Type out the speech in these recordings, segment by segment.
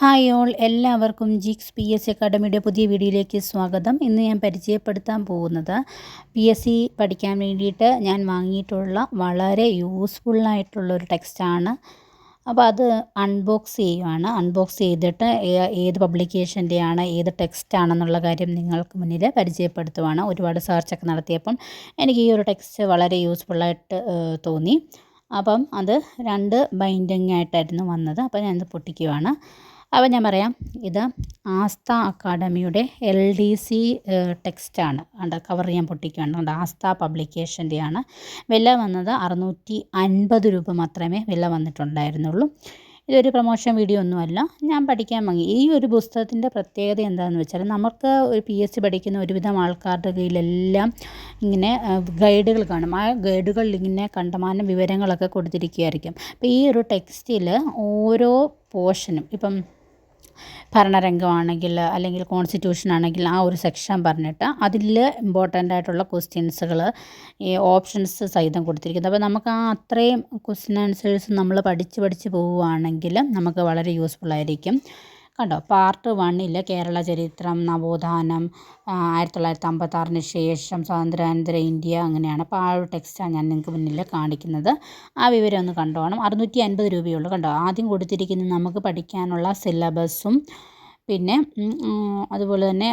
Hi all എല്ലാവർക്കും ജിക്സ് P S C അക്കാഡമിയുടെ പുതിയ വീഡിയോയിലേക്ക് സ്വാഗതം. ഇന്ന് ഞാൻ പരിചയപ്പെടുത്താൻ പോകുന്നത് പി എസ് സി പഠിക്കാൻ വേണ്ടിയിട്ട് ഞാൻ വാങ്ങിയിട്ടുള്ള വളരെ യൂസ്ഫുള്ളായിട്ടുള്ള ഒരു ടെക്സ്റ്റാണ് അപ്പോൾ അത് അൺബോക്സ് ചെയ്യുവാണ്. അൺബോക്സ് ചെയ്തിട്ട് ഏത് പബ്ലിക്കേഷന്റെയാണ് ഏത് ടെക്സ്റ്റ് ആണെന്നുള്ള കാര്യം നിങ്ങൾക്ക് മുന്നിൽ പരിചയപ്പെടുത്തുവാണ്. ഒരുപാട് സെർച്ചൊക്കെ നടത്തിയപ്പം എനിക്ക് ഈ ഒരു ടെക്സ്റ്റ് വളരെ യൂസ്ഫുള്ളായിട്ട് തോന്നി. അപ്പം അത് രണ്ട് ബൈൻഡിങ് ആയിട്ടായിരുന്നു വന്നത്. അപ്പോൾ ഞാനത് പൊട്ടിക്കുവാണ്. അപ്പോൾ ഞാൻ പറയാം ഇത് ആസ്ത അക്കാഡമിയുടെ എൽ ഡി സി ടെക്സ്റ്റാണ്. ഉണ്ട് കവർ ഞാൻ പൊട്ടിക്കുകയാണ് കണ്ട ആസ്ത പബ്ലിക്കേഷന്റെയാണ്. വില വന്നത് അറുന്നൂറ്റി അൻപത് രൂപ മാത്രമേ വില വന്നിട്ടുണ്ടായിരുന്നുള്ളൂ. ഇതൊരു പ്രൊമോഷൻ വീഡിയോ ഒന്നുമല്ല. ഞാൻ പഠിക്കാൻ വാങ്ങി ഈ ഒരു പുസ്തകത്തിന്റെ പ്രത്യേകത എന്താണെന്ന് വെച്ചാൽ നമുക്ക് ഒരു പി എസ് സി പഠിക്കുന്ന ഒരുവിധം ആൾക്കാരുടെ കയ്യിലെല്ലാം ഇങ്ങനെ ഗൈഡുകൾ കാണും. ആ ഗൈഡുകളിൽ ഇങ്ങനെ കണ്ടമാനം വിവരങ്ങളൊക്കെ കൊടുത്തിരിക്കുകയായിരിക്കും അപ്പോൾ ഈ ഒരു ടെക്സ്റ്റിൽ ഓരോ പോർഷനും ഇപ്പം ഭരണരംഗമാണെങ്കിൽ അല്ലെങ്കിൽ കോൺസ്റ്റിറ്റ്യൂഷൻ ആണെങ്കിൽ ആ ഒരു സെക്ഷൻ പറഞ്ഞിട്ട് അതിൽ ഇമ്പോർട്ടന്റ് ആയിട്ടുള്ള ക്വസ്റ്റ്യൻസുകൾ ഈ ഓപ്ഷൻസ് സഹിതം കൊടുത്തിരിക്കുന്നത് അപ്പോൾ നമുക്ക് ആ അത്രയും ക്വസ്റ്റ്യൻ ആൻസേഴ്സ് നമ്മൾ പഠിച്ച് പഠിച്ച് പോവുകയാണെങ്കിൽ നമുക്ക് വളരെ യൂസ്ഫുൾ ആയിരിക്കും. കണ്ടോ? പാർട്ട് വണ്ണിൽ കേരള ചരിത്രം നവോത്ഥാനം ആയിരത്തി തൊള്ളായിരത്തി അമ്പത്താറിന് ശേഷം സ്വാതന്ത്ര്യാനന്തര ഇന്ത്യ അങ്ങനെയാണ്. അപ്പോൾ ആ ഒരു ടെക്സ്റ്റാണ് ഞാൻ നിങ്ങൾക്ക് മുന്നിൽ കാണിക്കുന്നത്. ആ വിവരം ഒന്ന് കണ്ടോണം. അറുന്നൂറ്റി അൻപത് രൂപയുള്ളൂ കണ്ടോ? ആദ്യം കൊടുത്തിരിക്കുന്നത് നമുക്ക് പഠിക്കാനുള്ള സിലബസും പിന്നെ അതുപോലെ തന്നെ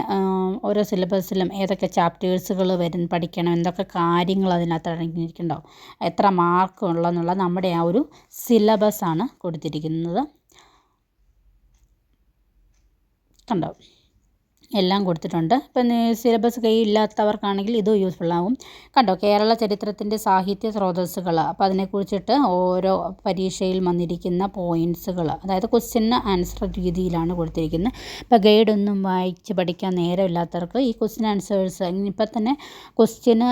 ഓരോ സിലബസിലും ഏതൊക്കെ ചാപ്റ്റേഴ്സുകൾ വരും പഠിക്കണം എന്തൊക്കെ കാര്യങ്ങൾ അതിനകത്ത് അടങ്ങിയിരിക്കുന്നുണ്ടാവും എത്ര മാർക്ക് ഉള്ളതെന്നുള്ള നമ്മുടെ ആ ഒരു സിലബസാണ് കൊടുത്തിരിക്കുന്നത്. കണ്ടോ എല്ലാം കൊടുത്തിട്ടുണ്ട്. ഇപ്പം സിലബസ് കയ്യിലില്ലാത്തവർക്കാണെങ്കിൽ ഇത് യൂസ്ഫുൾ ആകും കണ്ടോ കേരള ചരിത്രത്തിന്റെ സാഹിത്യ സ്രോതസ്സുകൾ അപ്പോൾ അതിനെക്കുറിച്ചിട്ട് ഓരോ പരീക്ഷയിൽ വന്നിരിക്കുന്ന പോയിൻസുകൾ അതായത് ക്വസ്റ്റ്യൻ ആൻസർ രീതിയിലാണ് കൊടുത്തിരിക്കുന്നത് ഇപ്പോൾ ഗൈഡൊന്നും വായിച്ച് പഠിക്കാൻ നേരമില്ലാത്തവർക്ക് ഈ ക്വസ്റ്റ്യൻ ആൻസേഴ്സ് ഇപ്പം തന്നെ ക്വസ്റ്റ്യന്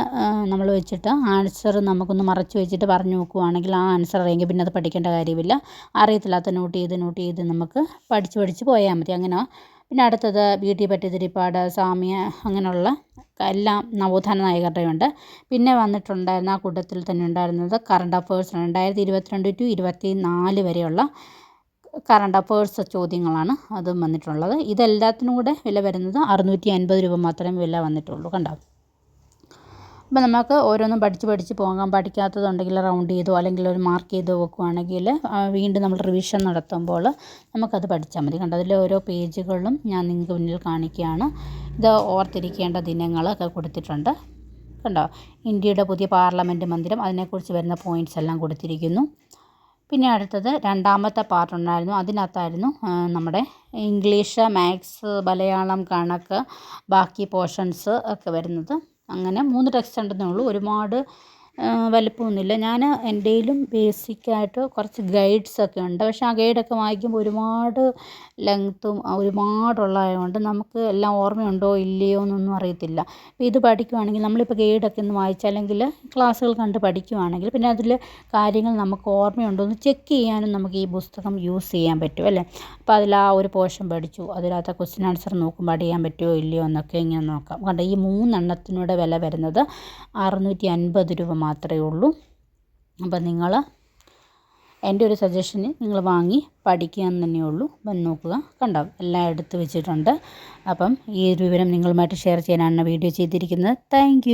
നമ്മൾ വെച്ചിട്ട് ആൻസർ നമുക്കൊന്ന് മറച്ചു വെച്ചിട്ട് പറഞ്ഞു നോക്കുവാണെങ്കിൽ ആ ആൻസർ അറിയെങ്കിൽ പിന്നെ അത് പഠിക്കേണ്ട കാര്യമില്ല. അറിയത്തില്ലാത്ത നോട്ട് ചെയ്ത് നോട്ട് ചെയ്ത് നമുക്ക് പഠിച്ച് പഠിച്ച് പോയാൽ മതി. അങ്ങനെ പിന്നെ അടുത്തത് ബി ടി പട്ടിതിരിപ്പാട് സാമ്യ അങ്ങനെയുള്ള എല്ലാം നവോത്ഥാന നായകരുടെയുണ്ട്. പിന്നെ വന്നിട്ടുണ്ടായിരുന്ന ആ കൂട്ടത്തിൽ തന്നെ ഉണ്ടായിരുന്നത് കറണ്ട് അഫേഴ്സ് രണ്ടായിരത്തി ഇരുപത്തിരണ്ട് ടു ഇരുപത്തി നാല് വരെയുള്ള കറണ്ട് അഫേഴ്സ് ചോദ്യങ്ങളാണ് അതും വന്നിട്ടുള്ളത്. ഇതെല്ലാത്തിനും കൂടെ വില വരുന്നത് അറുന്നൂറ്റി അൻപത് രൂപ മാത്രമേ വില വന്നിട്ടുള്ളൂ. കണ്ടോ? അപ്പോൾ നമുക്ക് ഓരോന്നും പഠിച്ച് പഠിച്ച് പോകാം. പഠിക്കാത്തതുണ്ടെങ്കിൽ റൗണ്ട് ചെയ്തോ അല്ലെങ്കിൽ ഒരു മാർക്ക് ചെയ്തോ വെക്കുവാണെങ്കിൽ വീണ്ടും നമ്മൾ റിവിഷൻ നടത്തുമ്പോൾ നമുക്കത് പഠിച്ചാൽ മതി. കണ്ടോ അതിലെ ഓരോ പേജുകളും ഞാൻ നിങ്ങൾക്ക് മുന്നിൽ കാണിക്കുകയാണ്. ഇത് ഓർത്തിരിക്കേണ്ട ദിനങ്ങളൊക്കെ കൊടുത്തിട്ടുണ്ട്. കണ്ടോ ഇന്ത്യയുടെ പുതിയ പാർലമെന്റ് മന്ദിരം അതിനെക്കുറിച്ച് വരുന്ന പോയിന്റ്സ് എല്ലാം കൊടുത്തിരിക്കുന്നു. പിന്നെ അടുത്തത് രണ്ടാമത്തെ പാർട്ട് ഉണ്ടായിരുന്നു. അതിനകത്തായിരുന്നു നമ്മുടെ ഇംഗ്ലീഷ് മാത്സ് മലയാളം കണക്ക് ബാക്കി പോർഷൻസ് ഒക്കെ വരുന്നത്. അങ്ങനെ മൂന്ന് ടെക്സ്റ്റ് ഉണ്ടെന്നേ ഉള്ളൂ. ഒരുപാട് വലിപ്പമൊന്നുമില്ല. ഞാൻ എന്റെയിലും ബേസിക്കായിട്ട് കുറച്ച് ഗൈഡ്സ് ഒക്കെ ഉണ്ട്. പക്ഷേ ആ ഗൈഡൊക്കെ വായിക്കുമ്പോൾ ഒരുപാട് ലെങ്ത്തും ഒരുപാടുള്ളതായതുകൊണ്ട് നമുക്ക് എല്ലാം ഓർമ്മയുണ്ടോ ഇല്ലയോ എന്നൊന്നും അറിയത്തില്ല. അപ്പോൾ ഇത് പഠിക്കുവാണെങ്കിൽ നമ്മളിപ്പോൾ ഗൈഡൊക്കെ ഒന്ന് വായിച്ചല്ലെങ്കിൽ ക്ലാസ്സുകൾ കണ്ട് പഠിക്കുവാണെങ്കിൽ പിന്നെ അതിൽ കാര്യങ്ങൾ നമുക്ക് ഓർമ്മയുണ്ടോ എന്ന് ചെക്ക് ചെയ്യാനും നമുക്ക് ഈ പുസ്തകം യൂസ് ചെയ്യാൻ പറ്റും അല്ലേ? അപ്പോൾ അതിൽ ആ ഒരു പോർഷൻ പഠിച്ചു. അതിനകത്ത് ക്വസ്റ്റ്യൻ ആൻസർ നോക്കുമ്പോൾ അടിയാൻ പറ്റുമോ ഇല്ലയോ എന്നൊക്കെ ഇങ്ങനെ നോക്കാം. കണ്ടോ ഈ മൂന്നെണ്ണത്തിനൂടെ വില വരുന്നത് അറുന്നൂറ്റി അൻപത് രൂപ മാത്രമേ ഉള്ളൂ. അപ്പം നിങ്ങൾ എന്റെ ഒരു സജഷന് നിങ്ങൾ വാങ്ങി പഠിക്കുക എന്ന് തന്നെ ഉള്ളൂ. വന്ന് നോക്കുക. കണ്ടോ? എല്ലാം എടുത്ത് വെച്ചിട്ടുണ്ട്. അപ്പം ഈ ഒരു വിവരം നിങ്ങളുമായിട്ട് ഷെയർ ചെയ്യാനാണ് വീഡിയോ ചെയ്തിരിക്കുന്നത്. താങ്ക്